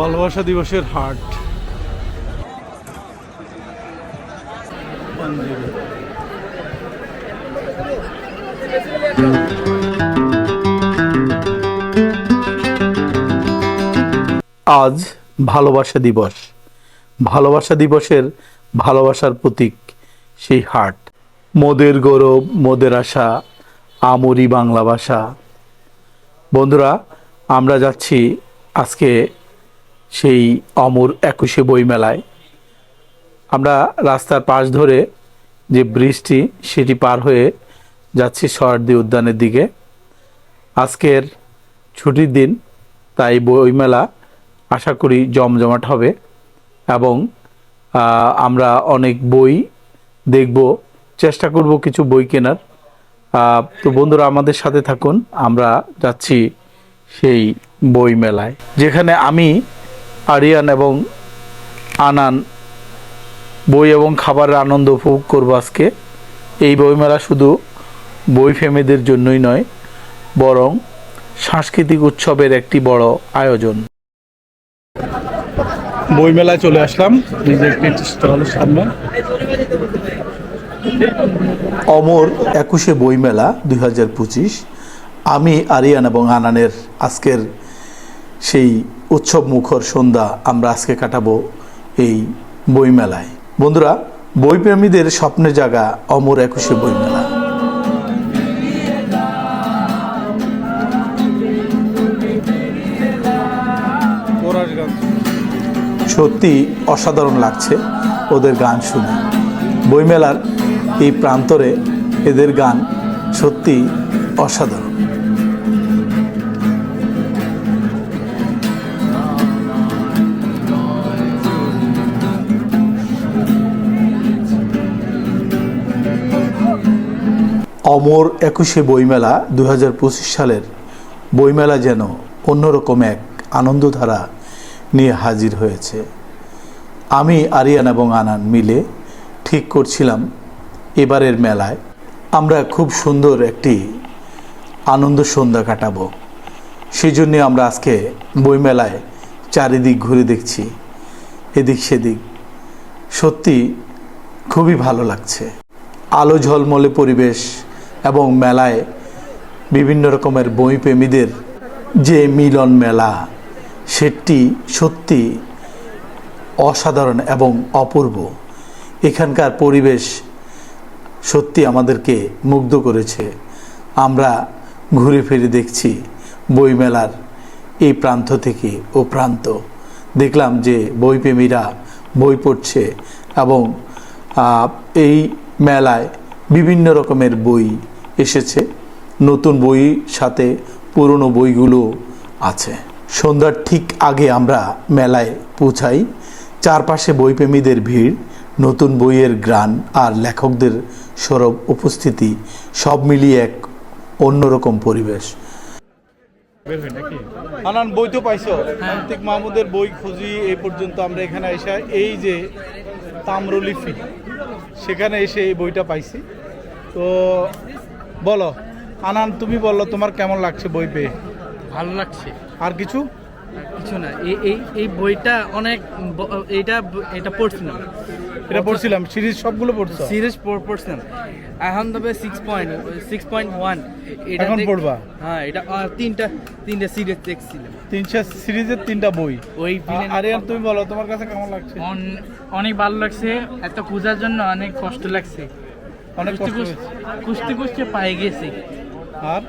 ভালোবাসা দিবসের হাট। আজ ভালোবাসা দিবস। ভালোবাসা দিবসের ভালোবাসার প্রতীক সেই হাট। মোদের গৌরব, মোদের আশা, আমরি বাংলা ভাষা। বন্ধুরা, আমরা যাচ্ছি আজকে সেই অমর একুশে বইমেলায়। আমরা রাস্তার পাশ ধরে যে ব্রিজটি, সেটি পার হয়ে যাচ্ছি সরদি উদ্যানের দিকে। আজকের ছুটির দিন, তাই বইমেলা আশা করি জমজমাট হবে এবং আমরা অনেক বই দেখব, চেষ্টা করব কিছু বই কেনার। তো বন্ধুরা আমাদের সাথে থাকুন, আমরা যাচ্ছি সেই বই মেলায় যেখানে আমি আরিয়ান এবং আনান বই এবং খাবারের আনন্দ উপভোগ করব আজকে। এই বইমেলা শুধু বই প্রেমীদের জন্যই নয় বরং সাংস্কৃতিক উৎসবের একটি বড় আয়োজন। বইমেলায় চলে আসলাম স্টলের সামনে। অমর একুশে বইমেলা দুই হাজার পঁচিশ। আমি আরিয়ান এবং আনানের আজকের সেই উৎসব মুখর সন্ধ্যা আমরা আজকে কাটাবো এই বইমেলায়। বন্ধুরা, বইপ্রেমীদের স্বপ্নের জায়গা অমর একুশে বইমেলা। সত্যি অসাধারণ লাগছে ওদের গান শুনে। বইমেলার এই প্রান্তরে এদের গান সত্যি অসাধারণ। অমর একুশে বইমেলা দু হাজার পঁচিশ সালের বইমেলা যেন অন্যরকম এক আনন্দধারা নিয়ে হাজির হয়েছে। আমি আরিয়ান এবং আনান মিলে ঠিক করছিলাম এবারের মেলায়। আমরা খুব সুন্দর একটি আনন্দ সন্ধ্যা কাটাবো। সেই জন্য আমরা আজকে বইমেলায় চারিদিক ঘুরে দেখছি। এদিক সেদিক। সত্যি খুবই ভালো লাগছে। আলো ঝলমলে পরিবেশ। এবং মেলায় বিভিন্ন রকমের বই প্রেমীদের যে মিলন মেলা, সেটি সত্যি অসাধারণ এবং অপূর্ব। এখানকার পরিবেশ সত্যি আমাদেরকে মুগ্ধ করেছে। আমরা ঘুরে ফিরে দেখছি বইমেলার এই প্রান্ত থেকে ও প্রান্ত। দেখলাম যে বইপ্রেমীরা বই পড়ছে এবং এই মেলায় বিভিন্ন রকমের বই এসেছে। নতুন বই সাথে পুরনো বইগুলো আছে। সন্ধ্যার ঠিক আগে আমরা মেলায় পৌঁছাই। চারপাশে বইপ্রেমীদের ভিড়, নতুন বইয়ের গ্রান আর লেখকদের সরব উপস্থিতি, সব মিলিয়ে এক অন্যরকম পরিবেশ। আনান, বই তো পাইছো? মাহমুদের বই খুঁজি এই পর্যন্ত আমরা এখানে এসে এই যে তাম্রলিপি সেখানে এসে এই বইটা পাইছি। তো বলো আনান তুমি বলল তোমার কেমন লাগছে বই পেয়ে? ভালো লাগছে। আর কিছু? কিছু না এই এই এই বইটা অনেক এটা এইটা এটা পড়ছিলাম এটা পড়ছিলাম সিরিজ সবগুলো পড়ছো? সিরিজ পড়ছিলাম। এখন তবে six point six point one এটা এখন পড়বা? হ্যাঁ এটা তিনটা তিনটা সিরিজ দেখছিলাম। তিনশো সিরিজের তিনটা বই। ওই আরে তুমি বলো তোমার কাছে কেমন লাগছে? অন- অনেক ভালো লাগছে। এত খোঁজার জন্য অনেক কষ্ট লাগছে। অনেক কষ্ট। কুস্তি কুস্তি পাই গেছি আর?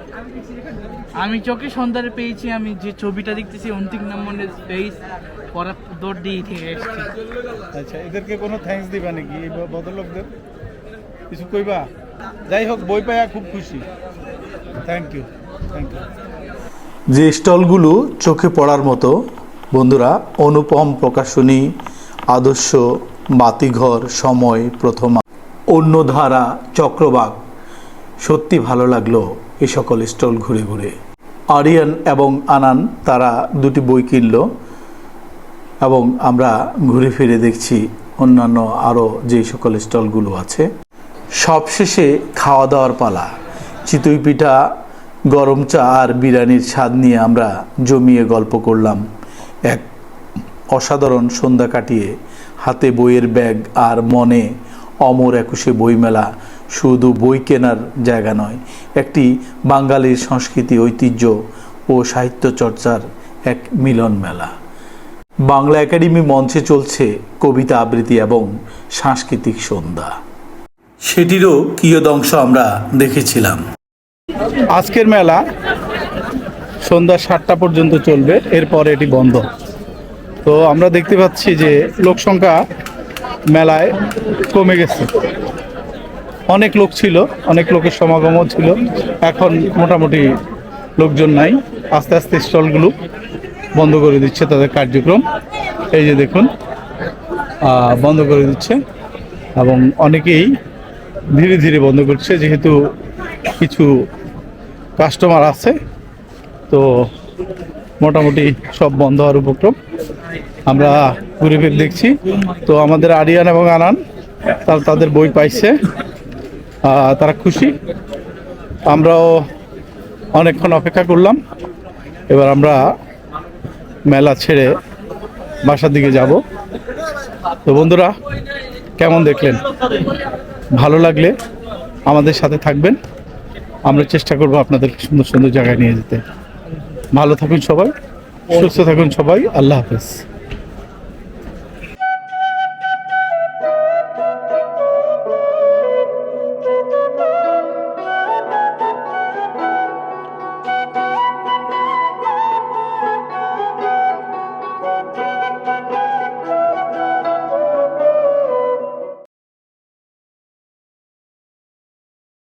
আমি চোখে সন্ধ্যারে পেয়েছি আমি যে ছবিটা দেখতেছি অন্তিক নম্বরের পেজ পরে দৌড় দিয়ে থেকে এসেছি। আচ্ছা এদেরকে কোনো থ্যাঙ্কস দিবা নাকি? এই ভদ্রলোকদের? কিছু কইবা? যাই হোক বই পাইয়া খুব খুশি। থ্যাংক ইউ থ্যাংক ইউ যে স্টলগুলো চোখে পড়ার মতো বন্ধুরা অনুপম প্রকাশনী আদর্শ বাতিঘর সময় প্রথম অন্যধারা চক্রবাক সত্যি ভালো লাগল। এই সকল স্টল ঘুরে ঘুরে। আরিয়ান এবং আনান তারা দুটি বই কিনল এবং আমরা ঘুরে ফিরে দেখছি অন্যান্য আরও যে সকল স্টলগুলো আছে। সবশেষে খাওয়া দাওয়ার পালা। চিতই পিঠা, গরম চা আর বিরিয়ানির স্বাদ নিয়ে আমরা জমিয়ে গল্প করলাম। এক অসাধারণ সন্ধ্যা কাটিয়ে হাতে বইয়ের ব্যাগ আর মনে অমর একুশে বইমেলা শুধু বই কেনার জায়গা নয়, একটি বাঙালির সংস্কৃতি, ঐতিহ্য ও সাহিত্য চর্চার এক মিলন মেলা। বাংলা একাডেমি মঞ্চে চলছে কবিতা আবৃত্তি এবং সাংস্কৃতিক সন্ধ্যা। সেটিরও কিয়দংশ আমরা দেখেছিলাম। আজকের মেলা সন্ধ্যা সাতটা পর্যন্ত চলবে, এরপর এটি বন্ধ। তো আমরা দেখতে পাচ্ছি যে লোক সংখ্যা মেলায় কমে গেছে। অনেক লোক ছিল, অনেক লোকের সমাগমও ছিল। এখন মোটামুটি লোকজন নাই। আস্তে আস্তে স্টলগুলো বন্ধ করে দিচ্ছে তাদের কার্যক্রম। এই যে দেখুন বন্ধ করে দিচ্ছে এবং অনেকেই ধীরে ধীরে বন্ধ করছে, যেহেতু কিছু কাস্টমার আছে, তো মোটামুটি সব বন্ধ হওয়ার উপক্রম। আমরা ঘুরে ফিরে দেখছি। তো আমাদের আরিয়ান এবং আনান, তারা তাদের বই পাইছে। তারা খুশি। আমরাও অনেকক্ষণ অপেক্ষা করলাম। এবার আমরা মেলা ছেড়ে বাসার দিকে যাব। তো বন্ধুরা, কেমন দেখলেন? ভালো লাগলে আমাদের সাথে থাকবেন। আমরা চেষ্টা করব আপনাদের সুন্দর সুন্দর জায়গায় নিয়ে যেতে। ভালো থাকুন সবাই, সুস্থ থাকুন সবাই। আল্লাহ হাফেজ।